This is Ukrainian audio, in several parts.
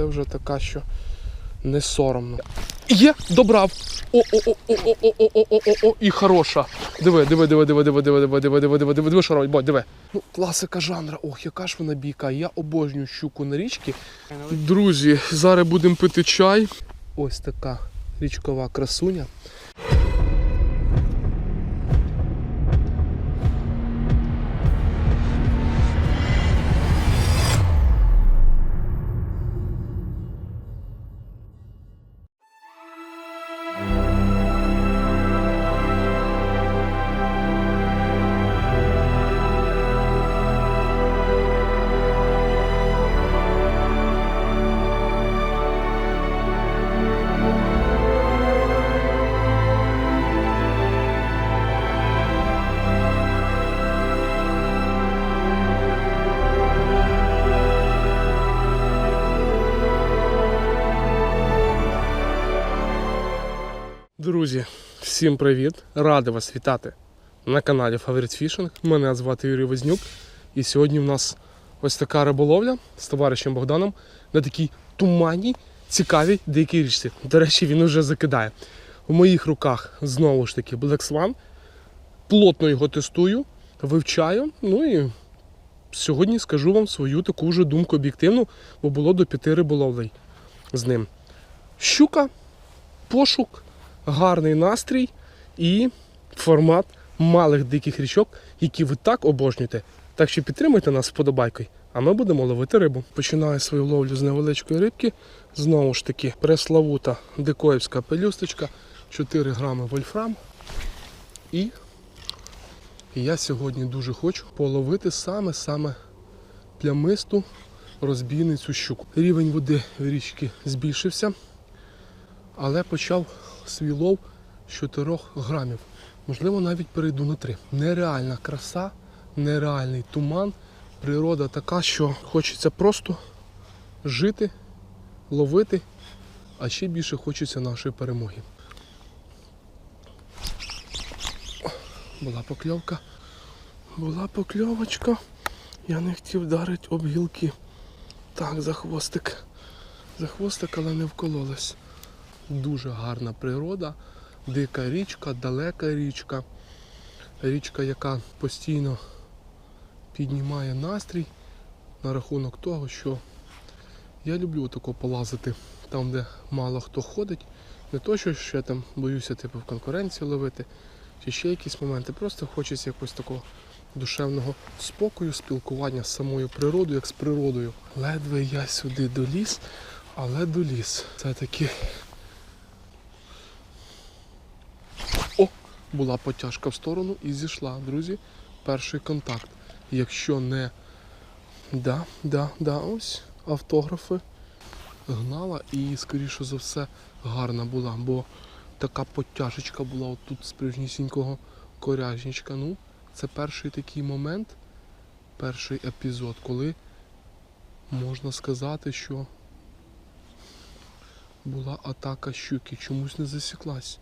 це вже така, що не соромно. Є, добрав. О, о, о, о, о, о, о, о, о, о, о, і хороша. Диви, диви, диви, диви, диви, диви, диви, диви, диви, диви, диви, диви, що робить, бо, диви. Ну, класика жанра. Ох, яка ж вона бійка. Я обожнюю щуку на річці. Друзі, зараз будемо пити чай. Ось така річкова красуня. Всім привіт! Радий вас вітати на каналі Favorite Fishing. Мене звати Юрій Вознюк. І сьогодні в нас ось така риболовля з товаришем Богданом на такій туманній, цікавій дикій річці. До речі, він уже закидає. У моїх руках знову ж таки Black Swan. Плотно його тестую, вивчаю. Ну і сьогодні скажу вам свою таку вже думку об'єктивну, бо було до п'яти риболовлей з ним. Щука, пошук гарний настрій і формат малих диких річок, які ви так обожнюєте. Так що підтримуйте нас вподобайкою, а ми будемо ловити рибу. Починаю свою ловлю з невеличкої рибки. Знову ж таки, преславута дикоївська пелюсточка, 4 грами вольфрам. І я сьогодні дуже хочу половити саме-саме плямисту розбійницю щуку. Рівень води в річці збільшився але почав свій лов з 4 грамів. Можливо, навіть перейду на 3. Нереальна краса, нереальний туман. Природа така, що хочеться просто жити, ловити, а ще більше хочеться нашої перемоги. Була покльовка. Була покльовочка. Я не хотів вдарити об гілки. Так, за хвостик. За хвостик, але не вкололась дуже гарна природа, дика річка, далека річка. Річка, яка постійно піднімає настрій на рахунок того, що я люблю тако полазити там, де мало хто ходить. Не то, що ще там боюся типу, в конкуренції ловити, чи ще якісь моменти. Просто хочеться якогось такого душевного спокою, спілкування з самою природою, як з природою. Ледве я сюди доліз, але доліз. Це таки О, була потяжка в сторону і зійшла, друзі. Перший контакт. Якщо не да, да, да, ось автографи гнала і, скоріше за все, гарна була, бо така потяжечка була отут з прижнісінького коряжничка. Ну, це перший такий момент, перший епізод, коли можна сказати, що була атака щуки, чомусь не засіклась.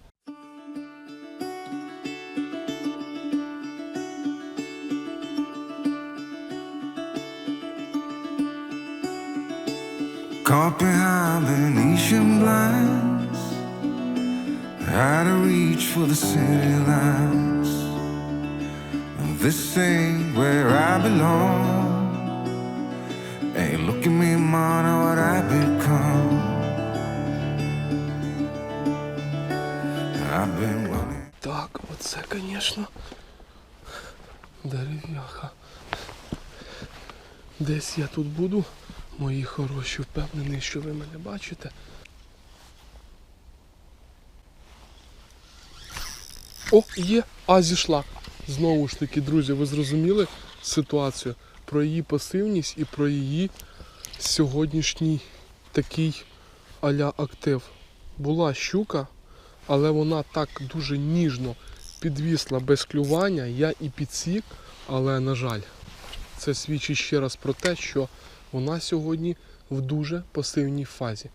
Caught behind the Venetian blinds, out of reach for the city lights. This ain't where I belong. Hey, look at me, man, what I become. I've been running. Так, оце, звісно, дерев'яха. Десь я тут буду, мої хороші, впевнений, що ви мене бачите. О, є, а зійшла. Знову ж таки, друзі, ви зрозуміли ситуацію про її пасивність і про її сьогоднішній такий аля актив. Була щука, але вона так дуже ніжно підвісла без клювання, я і підсік, але на жаль, це свідчить ще раз про те, що вона сьогодні в дуже пасивній фазі.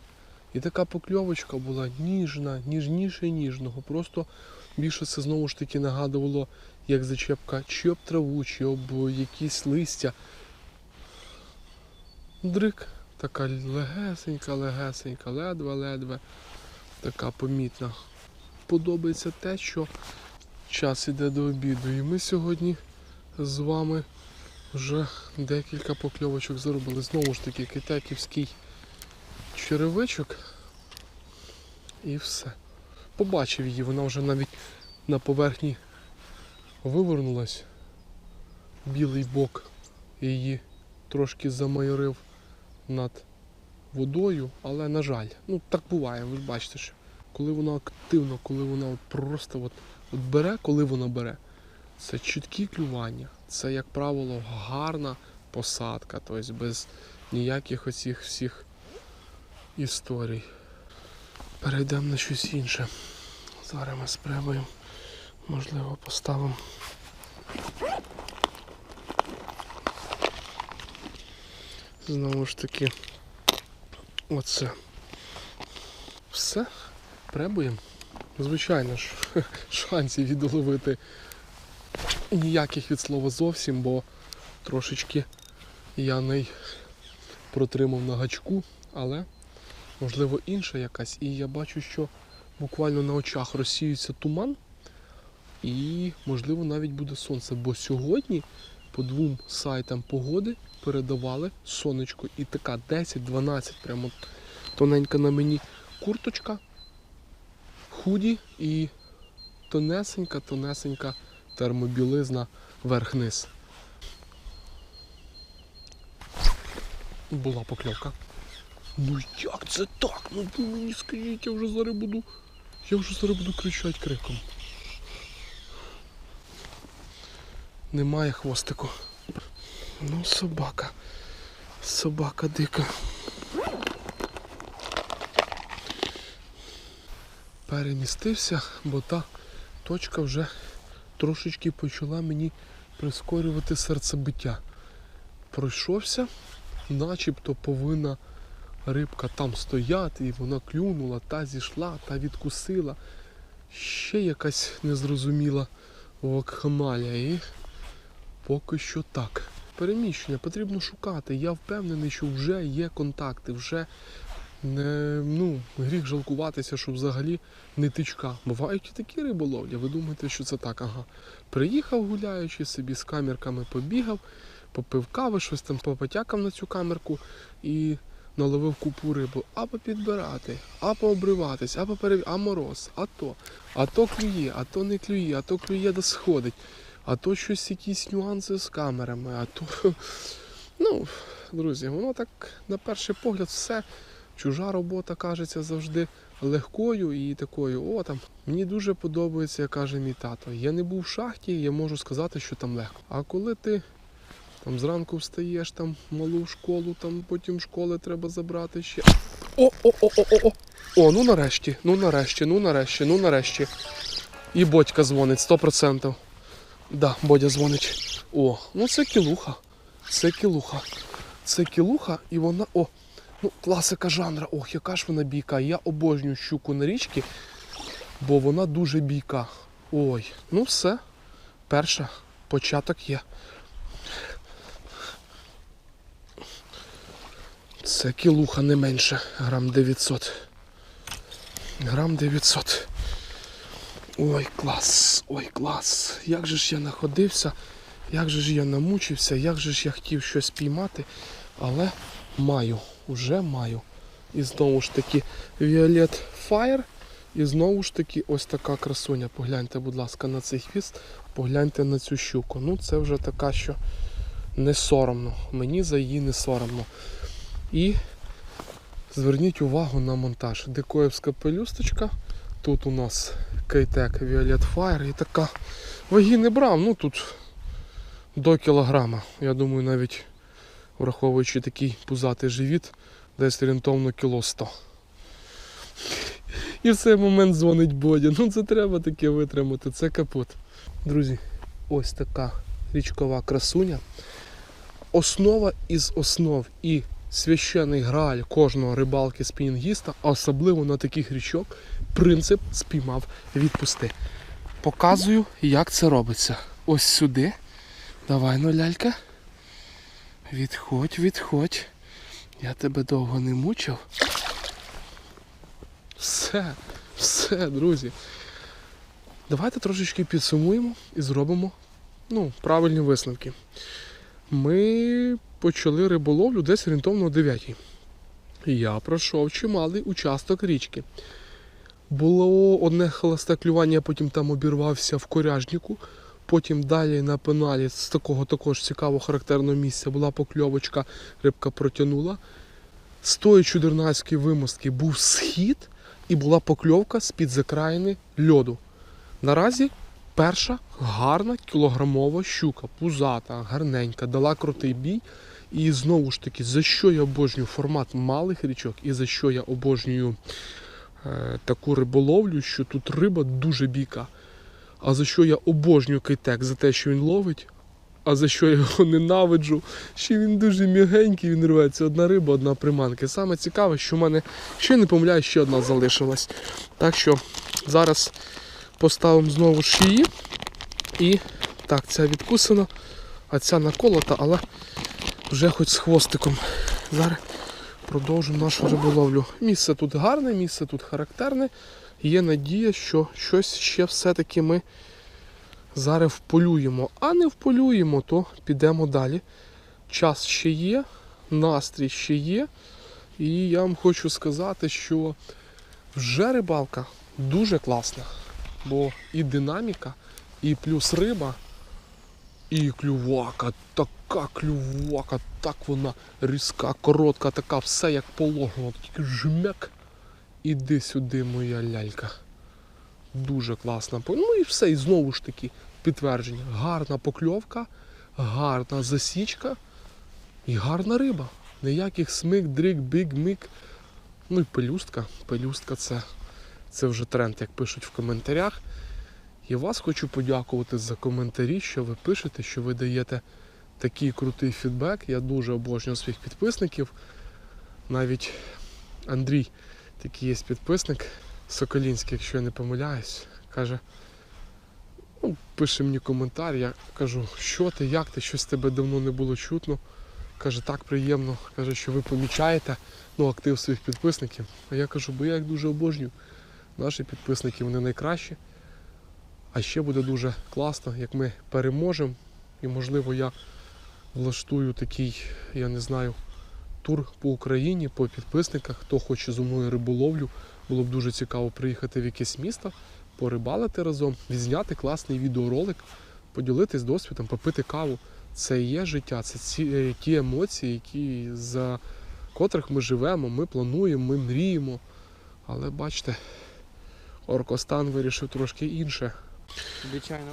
І така покльовочка була ніжна, ніжніше ніжного. Просто більше це знову ж таки нагадувало, як зачепка чи об траву, чи об якісь листя. Дрик, така легесенька, легесенька, ледве-ледве, така помітна. Подобається те, що час іде до обіду. І ми сьогодні з вами вже декілька покльовочок зробили. Знову ж таки, китайківський черевичок. І все. Побачив її, вона вже навіть на поверхні вивернулась. Білий бок її трошки замайорив над водою, але на жаль, ну так буває, ви ж бачите, що коли вона активно, коли вона от просто от, от бере, коли вона бере, це чіткі клювання, це, як правило, гарна посадка, тобто без ніяких оцих всіх історій. Перейдемо на щось інше. Зараз ми спробуємо, можливо, поставимо. Знову ж таки, оце. Все, пребуємо. Звичайно ж, шансів відловити ніяких від слова зовсім, бо трошечки я не протримав на гачку, але можливо інша якась. І я бачу, що буквально на очах розсіюється туман, і можливо навіть буде сонце. Бо сьогодні по двом сайтам погоди передавали сонечко і така 10-12, прямо тоненька на мені курточка, худі і тонесенька, тонесенька термобілизна верх-низ. Була покльовка. Ну як це так? Ну ви мені скажіть, я вже зараз буду. Я вже зараз буду кричати криком. Немає хвостику. Ну, собака. Собака дика. Перемістився, бо та точка вже трошечки почала мені прискорювати серцебиття. Пройшовся, начебто повинна рибка там стояти, і вона клюнула, та зійшла, та відкусила. Ще якась незрозуміла вакханалія. І поки що так. Переміщення потрібно шукати. Я впевнений, що вже є контакти, вже не ну, гріх жалкуватися, що взагалі не тичка. Бувають і такі риболовлі. Ви думаєте, що це так? Ага. Приїхав гуляючи, собі з камерками побігав, попив кави, щось там попотякав на цю камерку і наловив купу рибу. Або підбирати, або обриватись, або перев... а мороз, а то, а то клює, а то не клює, а то клює да сходить, а то щось якісь нюанси з камерами, а то. Ну, друзі, воно так на перший погляд все. Чужа робота кажеться завжди легкою і такою. О, там мені дуже подобається, як каже мій тато. Я не був в шахті, я можу сказати, що там легко. А коли ти там зранку встаєш, там малу школу, там потім школи треба забрати ще. О, о, о, о, о, о. О, ну нарешті, ну нарешті, ну нарешті, ну нарешті. І Бодька дзвонить 100%. Да, Бодя дзвонить. О, ну це кілуха. Це кілуха. Це кілуха, і вона. О, ну класика жанра. Ох, яка ж вона бійка. Я обожнюю щуку на річці, бо вона дуже бійка. Ой, ну все. Перша. Початок є. Це кілуха не менше. Грам 900. Грам 900. Ой, клас, ой, клас. Як же ж я находився, як же ж я намучився, як же ж я хотів щось піймати, але маю, уже маю. І знову ж таки Violet Fire. І знову ж таки ось така красуня. Погляньте, будь ласка, на цей хвіст, погляньте на цю щуку. Ну це вже така, що не соромно. Мені за її не соромно. І зверніть увагу на монтаж. Дикоївська пелюсточка. Тут у нас Кейтек Violet Fire і така ваги не брав, ну тут до кілограма. Я думаю, навіть враховуючи такий пузатий живіт, десь орієнтовно кіло 100. І в цей момент дзвонить Бодя. Ну це треба таке витримати, це капут. Друзі, ось така річкова красуня. Основа із основ і священий граль кожного рибалки спінінгіста, а особливо на таких річок, принцип спіймав відпусти. Показую, як це робиться. Ось сюди. Давай, ну лялька. Відходь, відходь. Я тебе довго не мучив. Все, все, друзі. Давайте трошечки підсумуємо і зробимо ну, правильні висновки. Ми почали риболовлю десь орієнтовно о 9. Я пройшов чималий участок річки. Було одне холосте клювання, потім там обірвався в коряжнику. Потім далі на пеналі з такого також цікавого характерного місця була покльовочка, рибка протягнула. З тої чудернацької вимостки був схід і була покльовка з-під закраїни льоду. Наразі перша гарна кілограмова щука, пузата, гарненька, дала крутий бій. І знову ж таки, за що я обожнюю формат малих річок і за що я обожнюю е, таку риболовлю, що тут риба дуже біка. А за що я обожнюю кайтек? За те, що він ловить, а за що я його ненавиджу, що він дуже м'ягенький, він рветься. Одна риба, одна приманка. Саме цікаве, що в мене, ще не помиляю, ще одна залишилась. Так що зараз поставимо знову її. І так, ця відкусена, а ця наколота, але вже хоч з хвостиком. Зараз продовжимо нашу риболовлю. Місце тут гарне, місце тут характерне. Є надія, що щось ще все-таки ми зараз вполюємо. А не вполюємо, то підемо далі. Час ще є, настрій ще є. І я вам хочу сказати, що вже рибалка дуже класна. Бо і динаміка, і плюс риба, і клювака, така клювака, так вона різка, коротка, така, все як положено, тільки жмяк. Іди сюди, моя лялька. Дуже класна. Ну і все, і знову ж таки підтвердження. Гарна покльовка, гарна засічка і гарна риба. Ніяких смик, дрик, біг, мик. Ну і пелюстка. Пелюстка це, це вже тренд, як пишуть в коментарях. І вас хочу подякувати за коментарі, що ви пишете, що ви даєте такий крутий фідбек. Я дуже обожнюю своїх підписників. Навіть Андрій, такий є підписник Соколінський, якщо я не помиляюсь, каже, ну, пише мені коментар, я кажу, що ти, як ти, щось тебе давно не було чутно. Каже, так приємно, каже, що ви помічаєте ну, актив своїх підписників. А я кажу, бо я їх дуже обожнюю. Наші підписники вони найкращі. А ще буде дуже класно, як ми переможемо. І можливо я влаштую такий, я не знаю, тур по Україні, по підписниках. Хто хоче зі мною риболовлю, було б дуже цікаво приїхати в якесь місто, порибалити разом, відзняти класний відеоролик, поділитись досвідом, попити каву. Це є життя, це ці, е, ті емоції, які, за котрих ми живемо, ми плануємо, ми мріємо. Але бачите, Оркостан вирішив трошки інше.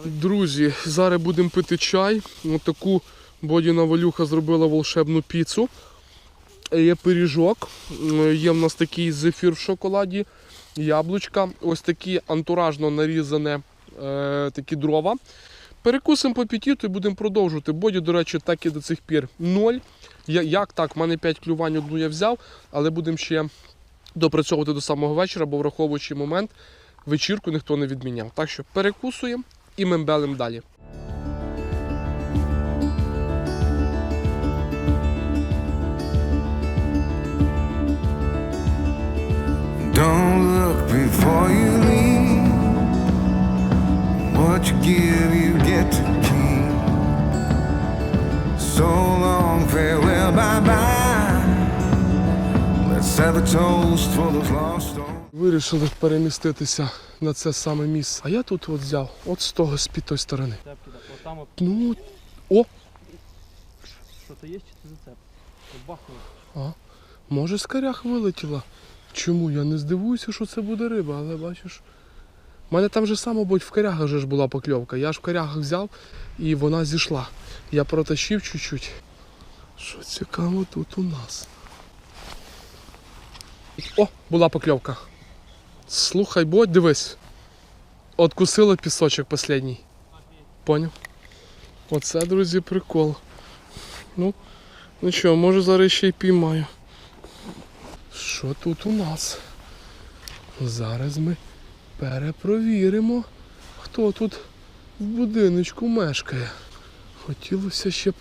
Друзі, зараз будемо пити чай. Ось таку Бодіна Валюха зробила волшебну піцу. Є пиріжок, є в нас такий зефір в шоколаді, яблучка, ось такі антуражно нарізане е, такі дрова. Перекусимо по апетиту і будемо продовжувати. Боді, до речі, так і до цих пір ноль. Як так? У мене 5 клювань одну я взяв, але будемо ще допрацьовувати до самого вечора, бо враховуючи момент, вечірку ніхто не відміняв. Так що перекусуємо і мембелем далі. Don't look before you leave. What you give, you get to keep. So long, farewell, bye bye. Let's have a toast for those lost. Вирішили переміститися на це саме місце. А я тут от взяв, от з того з-під тої сторони. Ну, о, що то є, чи це зацеп? Бахнуло. може з корях вилетіла. Чому? Я не здивуюся, що це буде риба, але бачиш. У мене там же само, будь в корягах же ж була покльовка. Я ж в корягах взяв і вона зійшла. Я протащив чуть-чуть. Що цікаво тут у нас. О, була покльовка. Слухай, будь, дивись. Откусила пісочок последній. Поняв? Оце, друзі, прикол. Ну, ну що, може зараз ще й піймаю. Що тут у нас? Зараз ми перепровіримо, хто тут в будиночку мешкає. Хотілося ще б,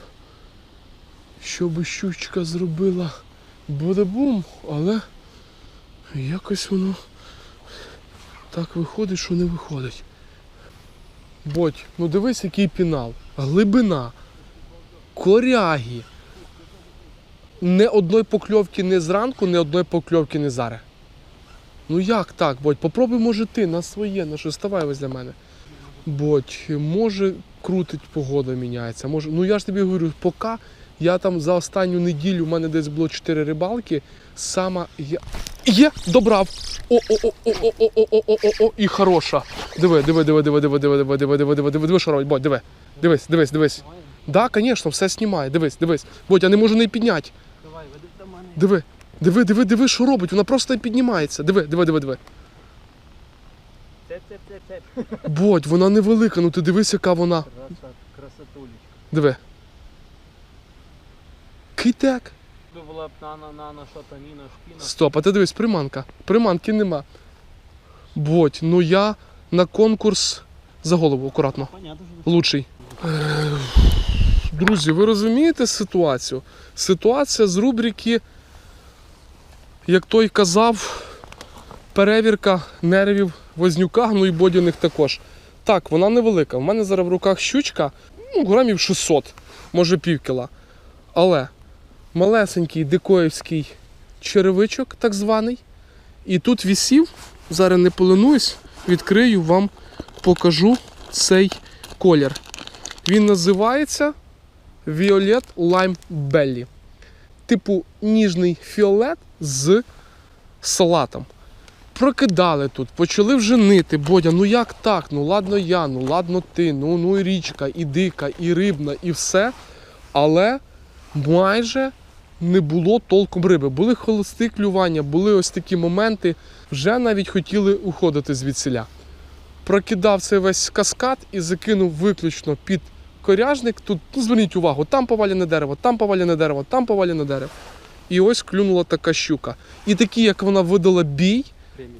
щоб щучка зробила буде бум, але якось воно так виходить, що не виходить. Бодь, ну дивись, який пінал. Глибина, коряги. Не одної покльовки не зранку, не одної покльовки не зараз. Ну як так, Бодь? Попробуй, може ти на своє, на що ставай для мене. Бодь, може крутить погода міняється. Може, ну я ж тобі говорю, поки я там за останню неділю, у мене десь було 4 рибалки, сама я. Є, добрав. О, о, о, о, о, о, о, о, о, о, о, і хороша. Диви, диви, диви, диви, диви, диви, диви, диви, диви, диви, диви, диви, що робить, Бодь, диви. Дивись, дивись, дивись. Да, звісно, все знімає. Дивись, дивись. Бодь, я не можу не підняти. Давай, веди до мене. Диви, диви, диви, диви, що робить. Вона просто піднімається. Диви, диви, диви, диви. Бодь, вона невелика, ну ти дивись, яка вона. Красотулечка. Диви. Китек. Якби була б нано, нано, що-то, шпіна. Стоп, а ти дивись, приманка. Приманки нема. Бодь, ну я на конкурс за голову, акуратно. Понятно, що Лучший. Друзі, ви розумієте ситуацію? Ситуація з рубрики, як той казав, перевірка нервів вознюка, ну і бодяних також. Так, вона невелика. У мене зараз в руках щучка, ну, грамів 600, може пів кіла. Але малесенький дикоївський черевичок, так званий. І тут вісів, зараз не поленуюсь, відкрию вам, покажу цей колір. Він називається Violet Lime Belly. Типу ніжний фіолет з салатом. Прокидали тут, почали вже нити. Бодя, ну як так? Ну ладно я, ну ладно ти, ну, ну і річка, і дика, і рибна, і все. Але майже не було толком риби. Були холості клювання, були ось такі моменти. Вже навіть хотіли уходити звідсіля прокидав цей весь каскад і закинув виключно під коряжник. Тут ну, зверніть увагу, там повалене дерево, там повалене дерево, там повалене дерево. І ось клюнула така щука. І такі, як вона видала бій,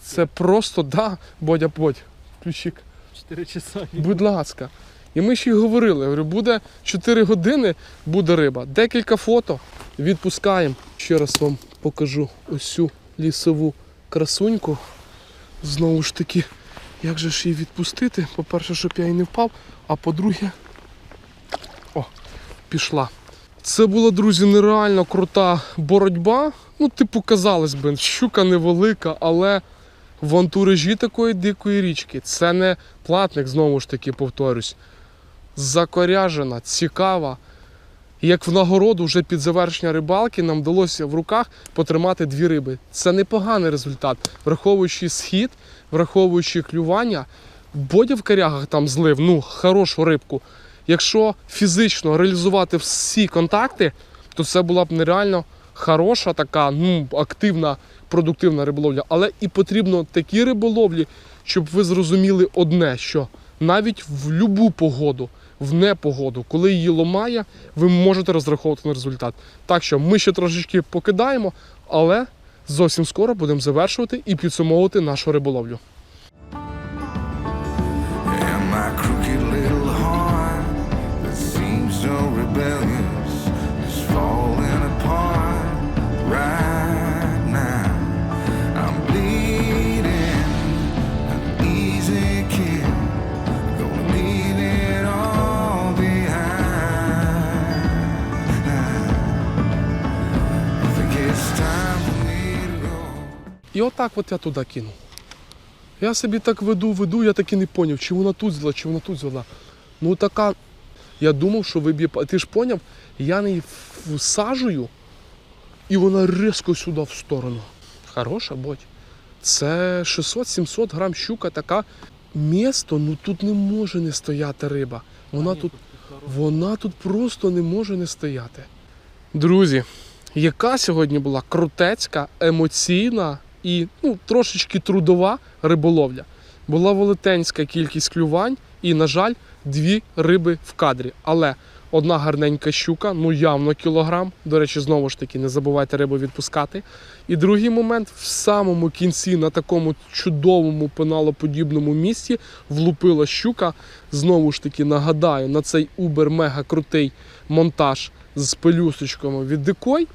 це просто да, бодя бодь, ключик. 4 часа. Будь ласка. І ми ще й говорили, говорю, буде 4 години, буде риба. Декілька фото відпускаємо. Ще раз вам покажу ось цю лісову красуньку. Знову ж таки, як же ж її відпустити? По-перше, щоб я і не впав, а по-друге, о, пішла. Це була, друзі, нереально крута боротьба. Ну, типу, казалось би, щука невелика, але в антуражі такої дикої річки. Це не платник, знову ж таки, повторюсь. Закоряжена, цікава. Як в нагороду вже під завершення рибалки нам вдалося в руках потримати дві риби. Це непоганий результат, враховуючи схід, враховуючи клювання. Бодя в корягах там злив, ну, хорошу рибку. Якщо фізично реалізувати всі контакти, то це була б нереально хороша, така ну, активна, продуктивна риболовля. Але і потрібно такі риболовлі, щоб ви зрозуміли одне, що навіть в будь-яку погоду, в непогоду, коли її ломає, ви можете розраховувати на результат. Так що ми ще трошечки покидаємо, але зовсім скоро будемо завершувати і підсумовувати нашу риболовлю. І отак от я туди кинув. Я собі так веду, веду, я так і не поняв, чи вона тут взяла, чи вона тут взяла. Ну така. Я думав, що виб'є. Ти ж поняв, я не всаджую, і вона різко сюди в сторону. Хороша бодь. Це 600-700 грам щука така. Місто, ну тут не може не стояти риба. Вона тут, вона тут просто не може не стояти. Друзі, яка сьогодні була крутецька, емоційна і ну, трошечки трудова риболовля. Була велетенська кількість клювань і, на жаль, дві риби в кадрі. Але одна гарненька щука, ну явно кілограм. До речі, знову ж таки, не забувайте рибу відпускати. І другий момент в самому кінці на такому чудовому пеналоподібному місці влупила щука. Знову ж таки, нагадаю, на цей убер-мега крутий монтаж з пелюсточками від дикой.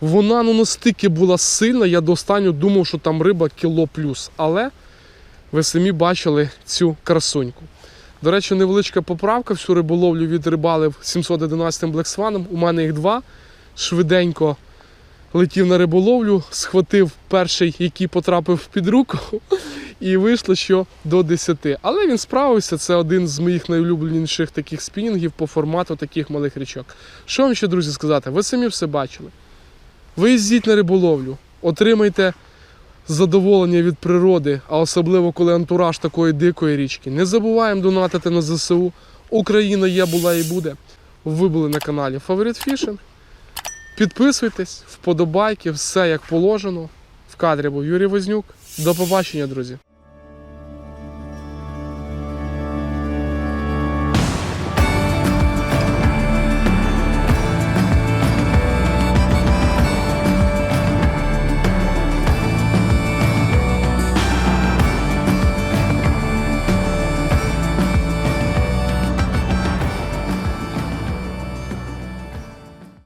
Вона ну настільки була сильна, я до останнього думав, що там риба кіло плюс. Але ви самі бачили цю красуньку. До речі, невеличка поправка. Всю риболовлю відрибалив 711 Black У мене їх два. Швиденько летів на риболовлю, схватив перший, який потрапив під руку, і вийшло що до 10. Але він справився. Це один з моїх найулюбленіших таких спінінгів по формату таких малих річок. Що вам ще, друзі, сказати? Ви самі все бачили. Ви їздіть на риболовлю, отримайте задоволення від природи, а особливо коли антураж такої дикої річки. Не забуваємо донатити на ЗСУ. Україна є, була і буде. Ви були на каналі Фаворит Фішинг. Підписуйтесь, вподобайки, все як положено. В кадрі був Юрій Вознюк. До побачення, друзі.